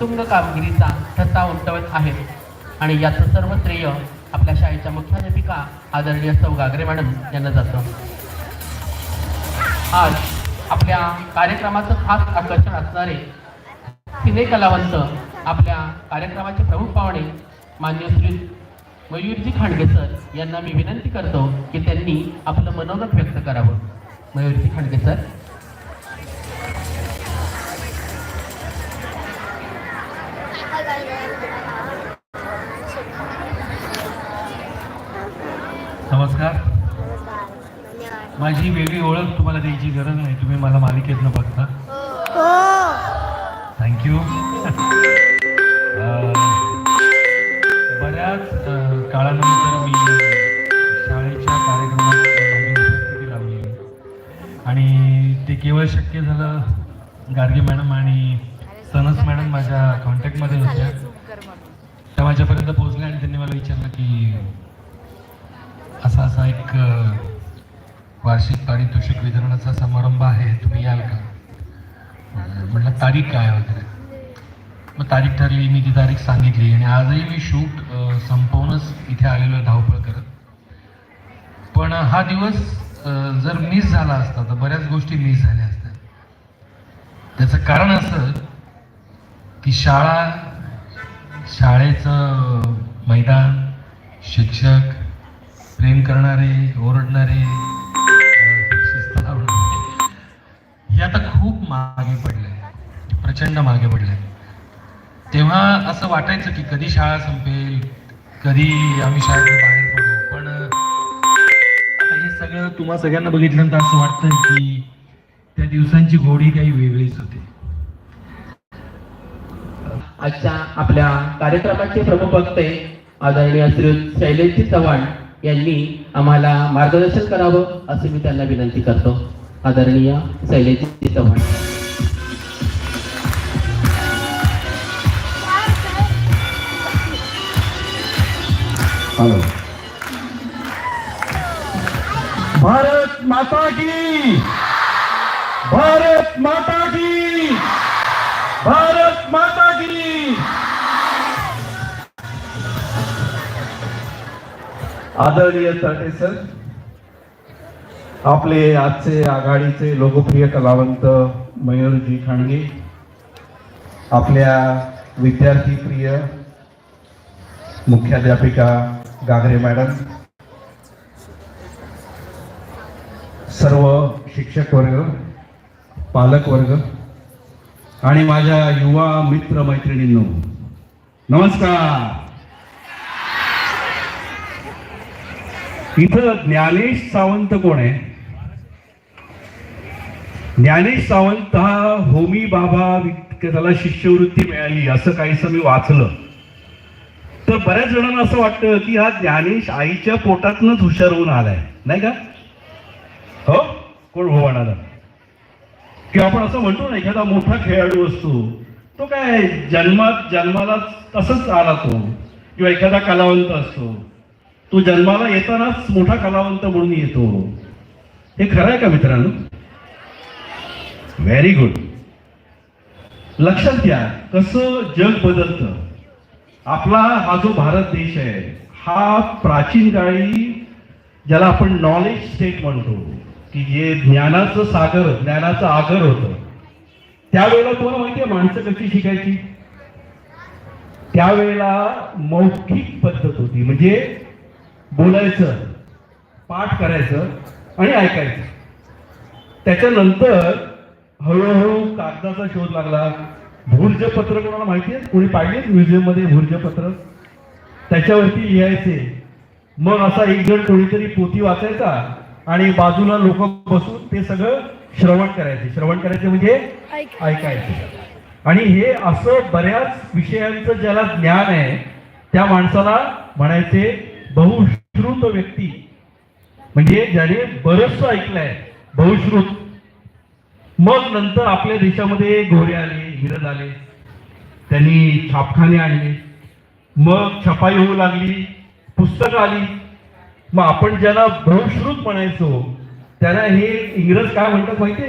तुंग कामगिरीचा ठसा उमटवत आहेत. आणि याचं सर्व श्रेय आपल्या शाळेच्या मुख्याध्यापिका आदरणीय सौ गागरे मॅडम यांना जातं. आज आपल्या कार्यक्रमाचं खास आकर्षण असणारे सिने कलावंत आपल्या कार्यक्रमाचे प्रमुख पाहुणे मान्य श्री मयूरजी खांडगे सर यांना मी विनंती करतो की त्यांनी आपलं मनोगत व्यक्त करावं. मयूरजी खांडगे सर. नमस्कार. माझी वेगळी ओळख तुम्हाला द्यायची गरज नाही. तुम्ही मला मालिकेतनं बघता. थँक्यू बऱ्याच अं, काळानंतर मी शाळेच्या कार्यक्रमात उपस्थिती लावली आणि ते केवळ शक्य झालं गार्गे मॅडम आणि सनस मॅडम माझ्या कॉन्टॅक्टमध्ये होत्या. त्या माझ्यापर्यंत पोहोचल्या आणि त्यांनी मला विचारलं की असा असा एक वार्षिक पारितोषिक वितरणाचा समारंभ आहे तुम्ही याल का? म्हटलं तारीख काय वगैरे मग तारीख ठरली मी ती तारीख सांगितली आणि आजही मी शूट संपवूनच इथे आलेलो धावपळ करत पण हा दिवस जर मिस झाला असता तर बऱ्याच गोष्टी मिस झाल्या असत्या. त्याचं कारण असं की शाळा शाळेचं मैदान शिक्षक प्रेम करणारे ओरडणारे शिस्त हे आता खूप मागे पडले प्रचंड मागे पडले तेव्हा असं वाटायचं की कधी शाळा संपेल कधी आम्ही शाळेत बाहेर पडू. पण हे सगळं तुम्हा सगळ्यांना बघितल्यानंतर असं वाटतं की त्या दिवसांची गोडी काही वेगळीच होती. आजच्या आपल्या कार्यक्रमाचे प्रमुख वक्ते आदरणीय श्री शैलेशजी चव्हाण यांनी आम्हाला मार्गदर्शन करावं असे मी त्यांना विनंती करतो. आदरणीय शैलेशजी चव्हाण. हॅलो. भारत माता की भारत माता की भारत आदरणीय तटे सर आपले आजचे आघाडीचे लोकप्रिय कलावंत मयूरजी खांडगे आपल्या विद्यार्थी प्रिय मुख्याध्यापिका गागरे मॅडम सर्व शिक्षक वर्ग पालक वर्ग आणि माझ्या युवा मित्र मैत्रिणींनो नमस्कार. इथं ज्ञानेश सावंत कोण आहे? ज्ञानेश सावंत हा होमी बाबा त्याला शिष्यवृत्ती मिळाली असं काहीसं मी वाचलं. तर बऱ्याच जणांना असं वाटतं की हा ज्ञानेश आईच्या पोटातनच हुशार होऊन आलाय. नाही का? हो? कोण हो म्हणाला? किंवा आपण असं म्हणतो ना एखादा मोठा खेळाडू असतो तो काय जन्मात जन्माला तसंच आला तो किंवा एखादा कलावंत असतो तो जन्माला येतानाच मोठा कलावंत म्हणून येतो. हे खरं आहे का मित्रांनो? व्हेरी गुड लक्षात घ्या कसं जग बदलतं. आपला हा जो भारत देश आहे हा प्राचीन काळी ज्याला आपण नॉलेज स्टेट म्हणतो की जे ज्ञानाचं सागर ज्ञानाचं आगर होतं. त्यावेळेला तुम्हाला माहितीये माणसं कशी शिकायची? त्यावेळेला मौखिक पद्धत होती. म्हणजे बोलायचं पाठ करायचं आणि ऐकायचं. त्याच्यानंतर हळूहळू कागदाचा शोध लागला. भूर्जपत्र कोणाला माहिती आहे कोणी पाहिले म्युझियममध्ये भूर्जपत्र त्याच्यावरती लिहायचे. मग असा एक जण कोणीतरी पोथी वाचायचा. आणि बाजूला लोक बसून ते सगळं श्रवण करायचे. श्रवण करायचे म्हणजे ऐकायचे. आणि हे असं बऱ्याच विषयांचं ज्याला ज्ञान आहे त्या माणसाला म्हणायचे बहुश्रुत व्यक्ती. म्हणजे ज्याने बरचसं ऐकलंय बहुश्रुत. मग नंतर आपल्या देशामध्ये घोडे आले हिरद आले. त्यांनी छापखाने आणले. मग छपाई होऊ लागली पुस्तकं आली. मग आपण ज्याला बहुश्रुत म्हणायचो त्याला हे इंग्रज काय म्हणतात माहितीये?